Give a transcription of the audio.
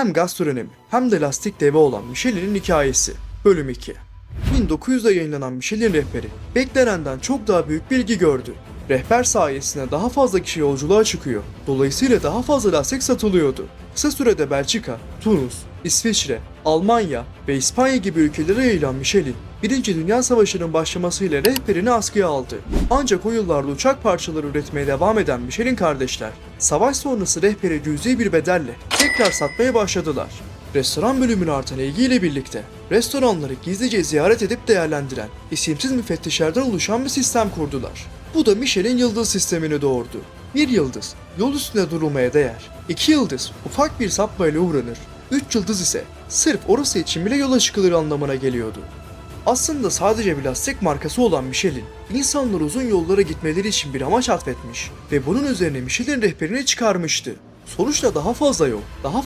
Hem gastronomi hem de lastik deve olan Michelin'in hikayesi. Bölüm 2 1900'de yayınlanan Michelin rehberi beklenenden çok daha büyük bilgi gördü. Rehber sayesinde daha fazla kişi yolculuğa çıkıyor. Dolayısıyla daha fazla lastik satılıyordu. Kısa sürede Belçika, Tunus, İsviçre, Almanya ve İspanya gibi ülkelere yayılan Michelin, Birinci Dünya Savaşı'nın başlamasıyla rehberini askıya aldı. Ancak o yıllarda uçak parçaları üretmeye devam eden Michelin kardeşler, savaş sonrası rehberi cüzi bir bedelle tekrar satmaya başladılar. Restoran bölümüne artan ilgiyle birlikte restoranları gizlice ziyaret edip değerlendiren isimsiz müfettişlerden oluşan bir sistem kurdular. Bu da Michelin yıldız sistemini doğurdu. Bir yıldız yol üstünde durulmaya değer. İki yıldız ufak bir sapmayla uğranır. Üç yıldız ise sırf orası için bile yola çıkılır anlamına geliyordu. Aslında sadece bir lastik markası olan Michelin, insanlar uzun yollara gitmeleri için bir amaç atfetmiş ve bunun üzerine Michelin rehberini çıkarmıştı. Sonuçta daha fazla yol, daha